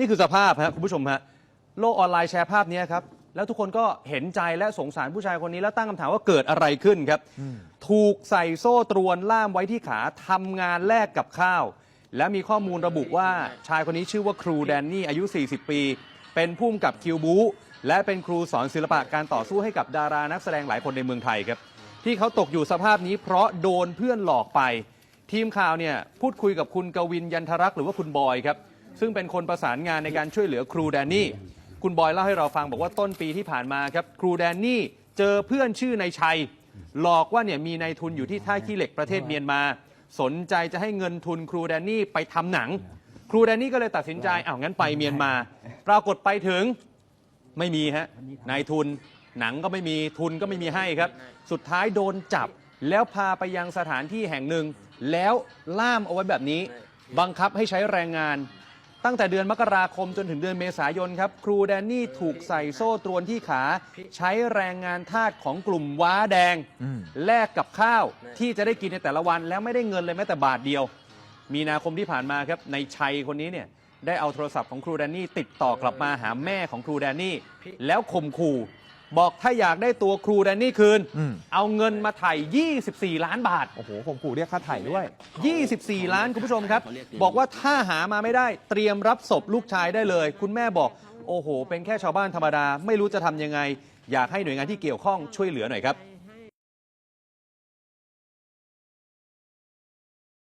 นี่คือสภาพครับคุณผู้ชมฮะโลกออนไลน์แชร์ภาพนี้ครับ แล้วทุกคนก็เห็นใจและสงสารผู้ชายคนนี้แล้วตั้งคำถามว่าเกิดอะไรขึ้นครับ ถูกใส่โซ่ตรวนล่ามไว้ที่ขาทำงานแลกกับข้าว และมีข้อมูลระบุว่าชายคนนี้ชื่อว่าครูแดนนี่อายุ 40 ปี เป็นผู้กำกับคิวบูและเป็นครูสอนศิลปะการต่อสู้ให้กับดารานักแสดงหลายคนในเมืองไทยครับ ที่เขาตกอยู่สภาพนี้เพราะโดนเพื่อนหลอกไป ทีมข่าวเนี่ยพูดคุยกับคุณกวินยันทรักษ์หรือว่าคุณบอยครับ ซึ่งเป็นคนประสานงานในการช่วยเหลือครูแดนนี่ คุณบอยเล่าให้เราฟังบอกว่าต้นปีที่ผ่านมาครับ ครูแดนนี่เจอเพื่อนชื่อนายชัย หลอกว่าเนี่ยมีนายทุนอยู่ที่ท่าขี้เหล็กประเทศเมียนมา สนใจจะให้เงินทุนครูแดนนี่ไปทำหนัง ครูแดนนี่ก็เลยตัดสินใจอ้าวงั้นไปเมียนมา ปรากฏไปถึงไม่มีฮะนายทุนหนังก็ไม่มีทุนก็ไม่มีให้ครับ สุดท้ายโดนจับแล้วพาไปยังสถานที่แห่งหนึ่ง แล้วล่ามเอาไว้แบบนี้ บังคับให้ใช้แรงงาน ตั้งแต่เดือนมกราคมจนถึงเดือนเมษายนครับ ครูแดนนี่ถูกใส่โซ่ตรวนที่ขา ใช้แรงงานทาสของกลุ่มว้าแดง แลกกับข้าวที่จะได้กินในแต่ละวันแล้วไม่ได้เงินเลยแม้แต่บาทเดียว มีนาคมที่ผ่านมาครับในชัยคนนี้เนี่ยได้เอาโทรศัพท์ของครูแดนนี่ติดต่อกลับมาหาแม่ของครูแดนนี่แล้วข่มขู่ บอกถ้าอยากได้ตัวครูแดนนี่คืน อืม เอาเงินมาไถ่ 24 ล้านบาท โอ้โหผมขู่เรียกค่าไถ่ด้วย 24 ล้านคุณผู้ชมครับ บอกว่าถ้าหามาไม่ได้เตรียมรับศพลูกชายได้เลย คุณแม่บอก โอ้โห เป็นแค่ชาวบ้านธรรมดา ไม่รู้จะทำยังไง อยากให้หน่วยงานที่เกี่ยวข้องช่วยเหลือหน่อยครับ